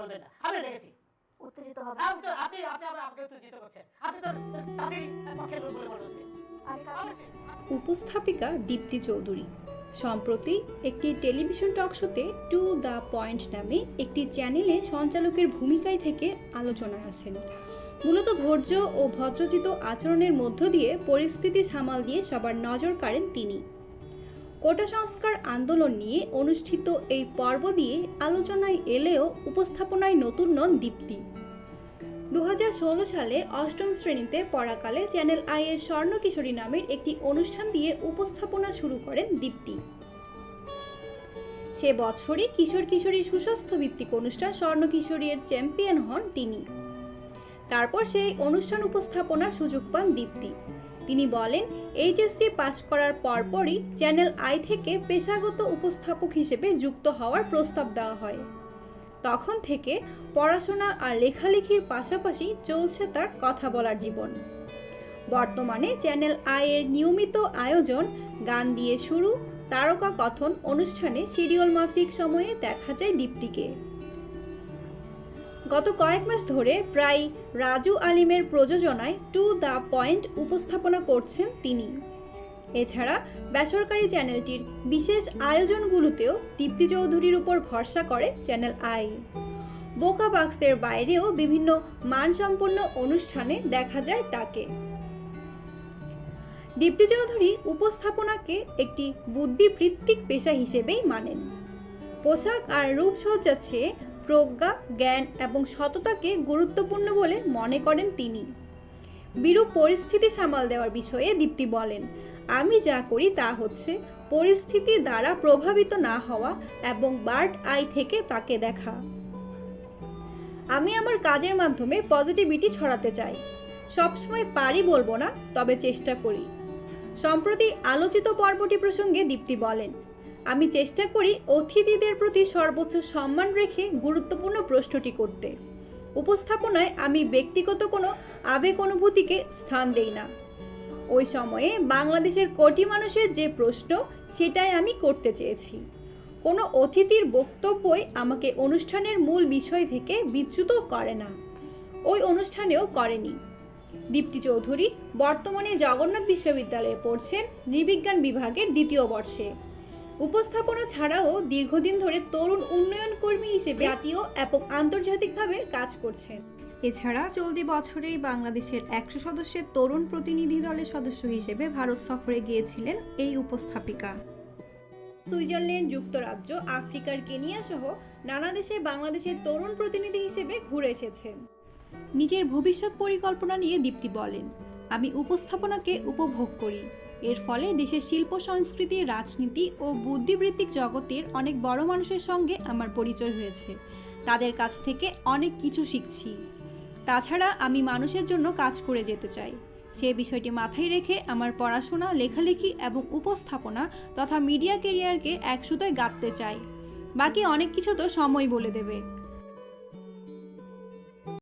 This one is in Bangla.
বলবেন না। আমি দেখেছি। উত্তেজিত হবে আপনি তো- আপনি আপনি আমাকে উত্তেজিত করছেন। আপনি তো তাদের পক্ষের লোক বলে মনে হচ্ছে। উপস্থাপিকা দীপ্তি চৌধুরী। সম্প্রতি একটি টেলিভিশন টক শোতে টু দ্য পয়েন্ট নামে একটি চ্যানেলে সঞ্চালকের ভূমিকায় থেকে আলোচনায় আসেন। মূলত ধৈর্য ও ভদ্রচিত আচরণের মধ্য দিয়ে পরিস্থিতি সামাল দিয়ে সবার নজর কাড়েন তিনি। কোটা সংস্কার আন্দোলন নিয়ে অনুষ্ঠিত এই পর্ব দিয়ে আলোচনায় এলেও উপস্থাপনায় নতুন নন দীপ্তি। দু হাজার ষোলো সালে অষ্টম শ্রেণীতে পড়াকালে চ্যানেল আই এর স্বর্ণ কিশোরী নামের একটি অনুষ্ঠান দিয়ে উপস্থাপনা শুরু করেন দীপ্তি। সে বছরই কিশোর কিশোরী সুস্বাস্থ্য ভিত্তিক অনুষ্ঠান স্বর্ণ কিশোরীর চ্যাম্পিয়ন হন তিনি। তারপর সেই অনুষ্ঠান উপস্থাপনার সুযোগ পান দীপ্তি। তিনি বলেন, এইচএসসি পাশ করার পরপরই চ্যানেল আই থেকে পেশাগত উপস্থাপক হিসেবে যুক্ত হওয়ার প্রস্তাব দেওয়া হয়। তখন থেকে পড়াশোনা আর লেখালেখির পাশাপাশি চলছে তার কথা বলার জীবন। বর্তমানে চ্যানেল আয়ের নিয়মিত আয়োজন, গান দিয়ে শুরু, তারকা কথন অনুষ্ঠানে সিরিয়াল মাফিক সময়ে দেখা যায় দীপ্তিকে। গত কয়েক মাস ধরে প্রায় রাজু আলিমের প্রযোজনায় টু দ্য পয়েন্ট উপস্থাপনা করছেন তিনি। এছাড়া বেসরকারি চ্যানেলটির বিশেষ আয়োজনগুলোতেও দীপ্তি চৌধুরীর উপর ভরসা করে চ্যানেল আই। বোকা বাক্সের বাইরেও বিভিন্ন মানসম্পন্ন অনুষ্ঠানে দেখা যায় তাকে। দীপ্তি চৌধুরী উপস্থাপনাকে একটি বুদ্ধিবৃত্তিক পেশা হিসেবেই মানেন। পোশাক আর রূপসজ্জা চেয়ে প্রজ্ঞা, জ্ঞান এবং সততাকে গুরুত্বপূর্ণ বলে মনে করেন তিনি। বিরূপ পরিস্থিতি সামাল দেওয়ার বিষয়ে দীপ্তি বলেন, আমি যা করি তা হচ্ছে পরিস্থিতি দ্বারা প্রভাবিত না হওয়া এবং বার্ড আই থেকে তাকে দেখা। আমি আমার কাজের মাধ্যমে পজিটিভিটি ছড়াতে চাই। সবসময় পারি বলব না, তবে চেষ্টা করি। সম্প্রতি আলোচিত পর্বটি প্রসঙ্গে দীপ্তি বলেন আমি চেষ্টা করি অতিথিদের প্রতি সর্বোচ্চ সম্মান রেখে গুরুত্বপূর্ণ প্রশ্নটি করতে। উপস্থাপনায় আমি ব্যক্তিগত কোনো আবেগ অনুভূতিকে স্থান দেই না। ওই সময়ে বাংলাদেশের কোটি মানুষের যে প্রশ্ন, সেটাই আমি করতে চেয়েছি। কোনো অতিথির বক্তব্যই আমাকে অনুষ্ঠানের মূল বিষয় থেকে বিচ্যুত করে না। ওই অনুষ্ঠানেও করেনি। দীপ্তি চৌধুরী বর্তমানে জগন্নাথ বিশ্ববিদ্যালয়ে পড়ছেন, নৃবিজ্ঞান বিভাগের দ্বিতীয় বর্ষে। উপস্থাপনা ছাড়াও দীর্ঘদিন ধরে তরুণ উন্নয়ন কর্মী হিসেবে জাতীয় এবং আন্তর্জাতিকভাবে কাজ করছেন। এছাড়া চলতি বছরেই বাংলাদেশের একশো সদস্যের তরুণ প্রতিনিধি দলের সদস্য হিসেবে ভারত সফরে গিয়েছিলেন এই উপস্থাপিকা। সুইজারল্যান্ড যুক্তরাজ্য আফ্রিকার কেনিয়া সহ নানা দেশে বাংলাদেশের তরুণ প্রতিনিধি হিসেবে ঘুরে এসেছেন। নিজের ভবিষ্যৎ পরিকল্পনা নিয়ে দীপ্তি বলেন আমি উপস্থাপনাকে উপভোগ করি। এর ফলে দেশের শিল্প, সংস্কৃতি, রাজনীতি ও বুদ্ধিবৃত্তিক জগতের অনেক বড় মানুষের সঙ্গে আমার পরিচয় হয়েছে। তাদের কাছ থেকে অনেক কিছু শিখছি। তাছাড়া আমি মানুষের জন্য কাজ করে যেতে চাই। সে বিষয়টি মাথায় রেখে আমার পড়াশোনা, লেখালেখি এবং উপস্থাপনা তথা মিডিয়া কেরিয়ারকে এক সুতোয় গাঁথতে চাই। বাকি অনেক কিছু তো সময় বলে দেবে।